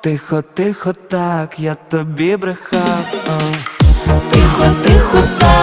Тихо, тихо, так, я тобі брехав. Тихо, тихо, так,